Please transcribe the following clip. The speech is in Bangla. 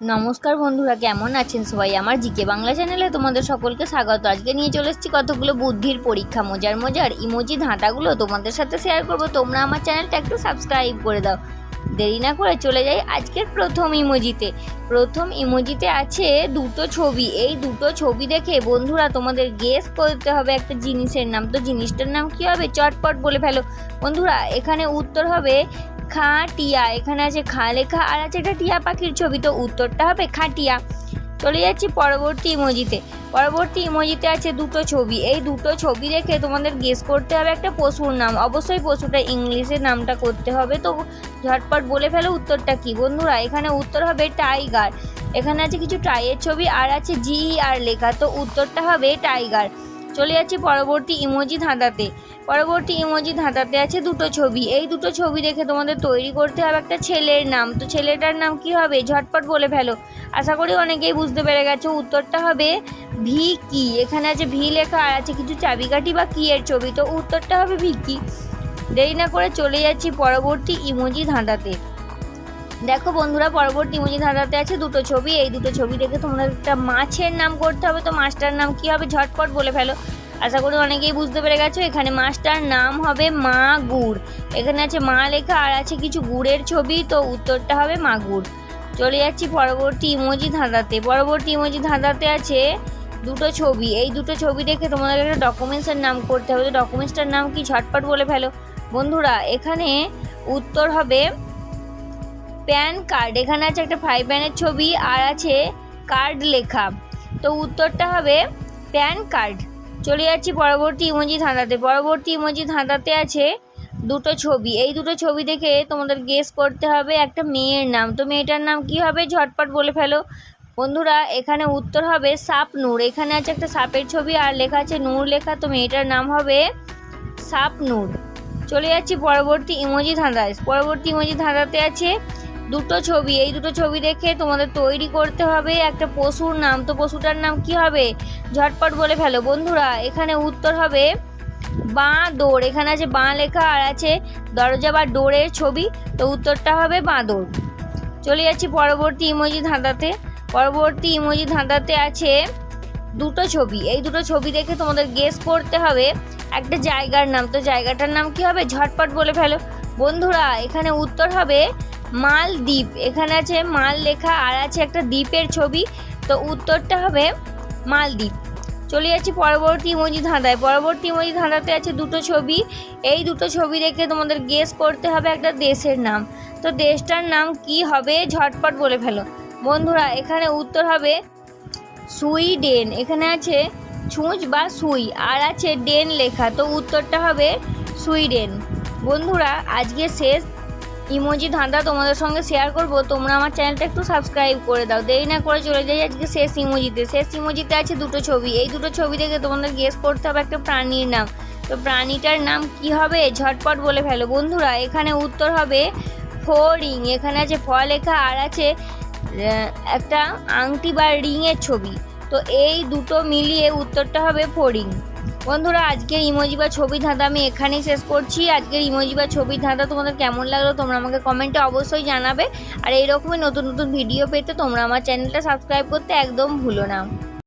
নমস্কার বন্ধুরা, কেমন আছেন সবাই? আমার জিকে বাংলা চ্যানেলে তোমাদের সকলকে স্বাগত। আজকে নিয়ে চলে এসেছি কতগুলো বুদ্ধির পরীক্ষা, মজার মজার ইমোজি ধাঁধাগুলো তোমাদের সাথে শেয়ার করব। তোমরা আমার চ্যানেলটা একটু সাবস্ক্রাইব করে দাও। দেরি না করে চলে যাই আজকের প্রথম ইমোজিতে প্রথম ইমোজিতে আছে দুটো ছবি। এই দুটো ছবি দেখে বন্ধুরা তোমাদের গেস করতে হবে একটা জিনিসের নাম। তো জিনিসটার নাম কি হবে? চটপট বলে ফেলো। বন্ধুরা, এখানে উত্তর হবে খা, টিয়া। এখানে আছে খা লেখা, আর আছে একটা টিয়া পাখির ছবি, তো উত্তরটা হবে খাটিয়া চলে যাচ্ছি পরবর্তী ইমোজিতে। পরবর্তী ইমোজিতে আছে দুটো ছবি। এই দুটো ছবি দেখে তোমাদের গেস করতে হবে একটা পশুর নাম। অবশ্যই পশুটা ইংলিশে নামটা করতে হবে, তো ঝটপট বলে ফেলো উত্তরটা কি। বন্ধুরা, এখানে উত্তর হবে টাইগার। এখানে আছে কিছু টাইয়ের ছবি, আর আছে জি আর লেখা, তো উত্তরটা হবে টাইগার। চলে যাচ্ছি পরবর্তী ইমোজি ধাঁধাতে। পরবর্তী ইমোজি ধাঁধাতে আছে দুটো ছবি। এই দুটো ছবি দেখে তোমাদের তৈরি করতে হবে একটা ছেলের নাম। তো ছেলেটার নাম কি হবে? ঝটপট বলে ফেলো। আশা করি অনেকেই বুঝতে পেরে গেছো। উত্তরটা হবে ভি কি। এখানে আছে ভি লেখা আর আছে কিছু চাবিকাঠি বা কি এর ছবি। তো উত্তরটা হবে ভিকি দেরি না করে চলে যাচ্ছি পরবর্তী ইমোজি ধাঁধাতে। দেখো বন্ধুরা, পরবর্তী ইমোজি ধাঁধাতে আছে দুটো ছবি। এই দুটো ছবি দেখে তোমরা একটা মাছের নাম করতে হবে। তো মাছটার নাম কি হবে? ঝটপট বলে ফেলো। আশা করি অনেকেই বুঝতে পেরে গেছো, এখানে মাছটার নাম হবে মা গুড়। এখানে আছে মা লেখা আর আছে কিছু গুড়ের ছবি, তো উত্তরটা হবে মাগুর চলে যাচ্ছি পরবর্তী ইমোজি ধাঁধাতে। পরবর্তী ইমোজি ধাঁধাতে আছে দুটো ছবি। এই দুটো ছবি দেখে তোমাদের একটা ডকুমেন্টসের নাম করতে হবে। তো ডকুমেন্টসটার নাম কি ঝটপট বলে ফেলো? বন্ধুরা, এখানে উত্তর হবে প্যান কার্ড। এখানে আছে একটা ফ্রাই প্যানের ছবি আর আছে কার্ড লেখা। তো উত্তরটা হবে প্যান কার্ড। চলে যাচ্ছি পরবর্তী ইমোজি ধাঁধাতে। পরবর্তী ইমোজি ধাঁধাতে আছে দুটো ছবি। এই দুটো ছবি দেখে তোমাদের গেস করতে হবে একটা মেয়ের নাম। তো মেয়েটার নাম কি হবে? ঝটপট বলে ফেলো। বন্ধুরা, এখানে উত্তর হবে সাপ নূর। এখানে আছে একটা সাপের ছবি আর লেখা আছে নূর লেখা। তো মেয়েটার নাম হবে সাপ নূর। চলে যাচ্ছি পরবর্তী ইমোজি ধাঁধায়। পরবর্তী ইমোজি ধাঁধাতে আছে দুটো ছবি, এই দুটো ছবি দেখে তোমাদের তৈরি করতে হবে একটা পশুর নাম। তো পশুটার নাম কি হবে? ঝটপট বলে ফেলো। বন্ধুরা, এখানে উত্তর হবে বাঁ দৌড়। এখানে আছে বাঁ লেখা আর আছে দরজা বা ডোরের ছবি। তো উত্তরটা হবে বাঁদর চলে যাচ্ছি পরবর্তী ইমোজি ধাঁধাতে। পরবর্তী ইমোজি ধাঁধাতে আছে দুটো ছবি। এই দুটো ছবি দেখে তোমাদের গেস করতে হবে একটা জায়গার নাম। তো জায়গাটার নাম কি হবে? ঝটপট বলে ফেলো। বন্ধুরা, এখানে উত্তর হবে মালদ্বীপ। এখানে আছে মাল লেখা আর আছে একটা দ্বীপের ছবি। তো উত্তরটা হবে মালদ্বীপ। চলে যাচ্ছি পরবর্তী ইমোজি ধাঁধায় পরবর্তী ইমোজি ধাঁধাতে আছে দুটো ছবি। এই দুটো ছবি দেখে তোমাদের গেস করতে হবে একটা দেশের নাম। তো দেশটার নাম কি হবে ঝটপট বলে ফেলো। বন্ধুরা, এখানে উত্তর হবে সুইডেন। এখানে আছে ছুঁচ বা সুই আর আছে ডেন লেখা। তো উত্তরটা হবে সুইডেন। বন্ধুরা, আজকে শেষ। ইমোজি ধাঁধা তোমাদের সঙ্গে শেয়ার করব, তোমরা আমার চ্যানেলটা একটু সাবস্ক্রাইব করে দাও। দেরি না করে চলে যাই আজকে শেষ ইমোজিতে। শেষ ইমোজিতে আছে দুটো ছবি। এই দুটো ছবি দেখে তোমাদের গেস করতে হবে একটা প্রাণীর নাম। তো প্রাণীটার নাম কি হবে? ঝটপট বলে ফেলো। বন্ধুরা, এখানে উত্তর হবে ফোরিং এখানে আছে ফ লেখা, আর আছে একটা আংটি বা রিংয়ের ছবি। তো এই দুটো মিলিয়ে উত্তরটা হবে ফোরিং বন্ধুরা, আজকের ইমোজি বা ছবি ধাঁধা আমি এখানেই শেষ করছি। আজকের ইমোজি বা ছবি ধাঁধা তোমাদের কেমন লাগল তোমরা আমাকে কমেন্টে অবশ্যই জানাবে। আর এইরকমই নতুন নতুন ভিডিও পেতে তোমরা আমার চ্যানেলটা সাবস্ক্রাইব করতে একদম ভুলো না।